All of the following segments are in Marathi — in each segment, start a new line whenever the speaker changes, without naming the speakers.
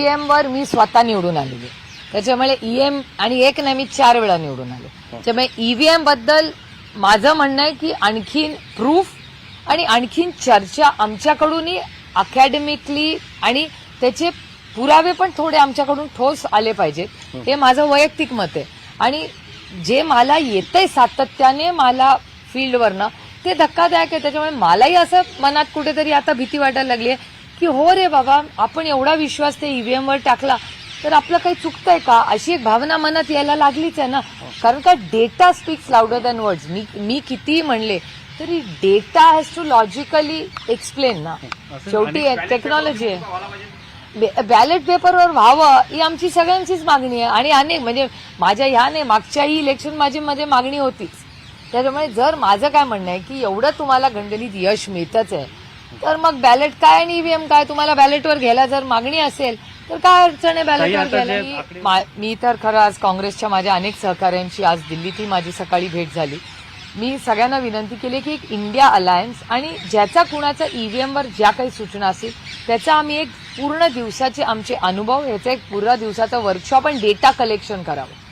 ईएम वर मी स्वतः निवडून आलेली. त्याच्यामुळे ईएम आणि एक नाही मी चार वेळा निवडून आले. त्यामुळे ईव्हीएमबद्दल माझं म्हणणं आहे की आणखीन प्रूफ आणि आणखीन चर्चा आमच्याकडूनही अकॅडमिकली आणि त्याचे पुरावे पण थोडे आमच्याकडून ठोस आले पाहिजेत. हे माझं वैयक्तिक मत आहे. आणि जे मला येतंय सातत्याने मला फील्डवरनं ते धक्कादायक आहे. त्याच्यामुळे मलाही असं मनात कुठेतरी आता भीती वाटायला लागली आहे की हो रे बाबा आपण एवढा विश्वास ते ईव्हीएम वर टाकला तर आपलं काही चुकतंय का? अशी एक भावना मनात यायला लागलीच आहे ना. कारण का data speaks louder than words मी मी कितीही म्हणले तरी data has to logically explain ना. शेवटी टेक्नॉलॉजी आहे. बॅलेट पेपरवर व्हावं ही आमची सगळ्यांचीच मागणी आहे. आणि अनेक म्हणजे माझ्या ह्या नाही मागच्याही इलेक्शन माझी मध्ये मागणी होतीच. त्याच्यामुळे जर माझं काय म्हणणं आहे की एवढं तुम्हाला गंडलीत यश मिळतच आहे तर मग बॅलेट काय आणि ईव्हीएम काय? तुम्हाला बॅलेटवर घ्यायला जर मागणी असेल तर काय अडचण आहे बॅलेटवर घ्यायला? मी- तर खरं आज काँग्रेसच्या माझ्या अनेक सहकाऱ्यांची आज दिल्लीतही माझी सकाळी भेट झाली. मी सगळ्यांना विनंती केली की एक इंडिया अलायन्स आणि ज्याचा कुणाचा ईव्हीएमवर ज्या काही सूचना असतील त्याचा आम्ही एक पूर्ण दिवसाचे आमचे अनुभव याचा एक पूर्ण दिवसाचं वर्कशॉप आणि डेटा कलेक्शन करावं.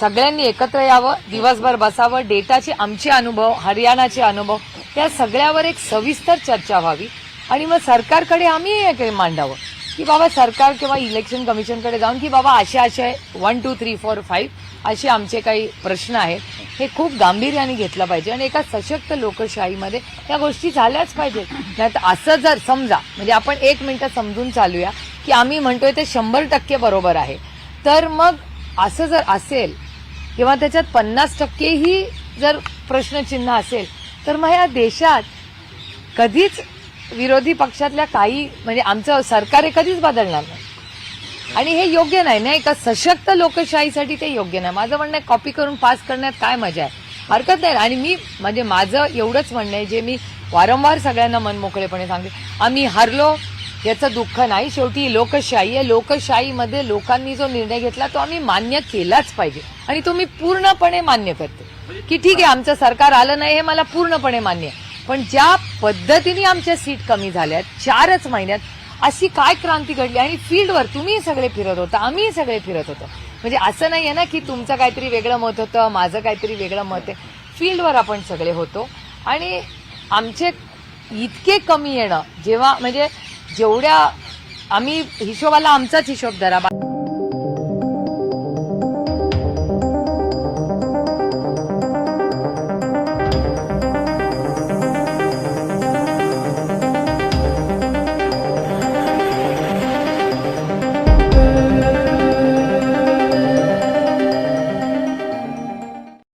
सगळ्यांनी एकत्र यावं दिवसभर बसावं डेटाचे आमचे अनुभव हरियाणाचे अनुभव त्या सगळ्यावर एक सविस्तर चर्चा व्हावी. आणि मग सरकारकडे आम्ही हे मांडावं. की बाबा सरकार किंवा इलेक्शन कमिशनकडे जाऊन की बाबा असे असे one two three four five असे आमचे काही प्रश्न आहेत. हे खूप गांभीर्याने घेतलं पाहिजे. आणि एका सशक्त लोकशाहीमध्ये या गोष्टी झाल्याच पाहिजेत. नाही तर असं जर समजा म्हणजे आपण एक मिनटं समजून चालूया की आम्ही म्हणतोय ते शंभर टक्के बरोबर आहे. तर मग असं जर असेल किंवा त्याच्यात पन्नास टक्केही जर प्रश्नचिन्ह असेल तर मग या देशात कधीच विरोधी पक्षातल्या काही म्हणजे आमचं सरकार हे कधीच बदलणार नाही. आणि हे योग्य नाही ना एका सशक्त लोकशाहीसाठी ते योग्य नाही. माझं म्हणणं आहे कॉपी करून पास करण्यात काय मजा आहे? हरकत नाही. आणि मी म्हणजे माझं एवढंच म्हणणं आहे जे मी वारंवार सगळ्यांना मनमोकळेपणे सांगते. आम्ही हरलो याचं दुःख नाही. शेवटी लोकशाही आहे. लोकशाहीमध्ये लोकांनी जो निर्णय घेतला तो आम्ही मान्य केलाच पाहिजे. आणि तो मी पूर्णपणे मान्य करते. की ठीक आहे आमचं सरकार आलं नाही हे मला पूर्णपणे मान्य आहे. पण ज्या पद्धतीने आमच्या सीट कमी झाल्यात चारच महिन्यात अशी काय क्रांती घडली? आणि फील्डवर तुम्ही सगळे फिरत होता आम्ही सगळे फिरत होतो. म्हणजे असं नाही आहे ना की तुमचं काहीतरी वेगळं मत होतं माझं काहीतरी वेगळं मत आहे. फील्डवर आपण सगळे होतो. आणि आमचे इतके कमी येणं जेव्हा म्हणजे जेवढ्या आम्ही हिशोबाला आमचाच हिशोब धरा.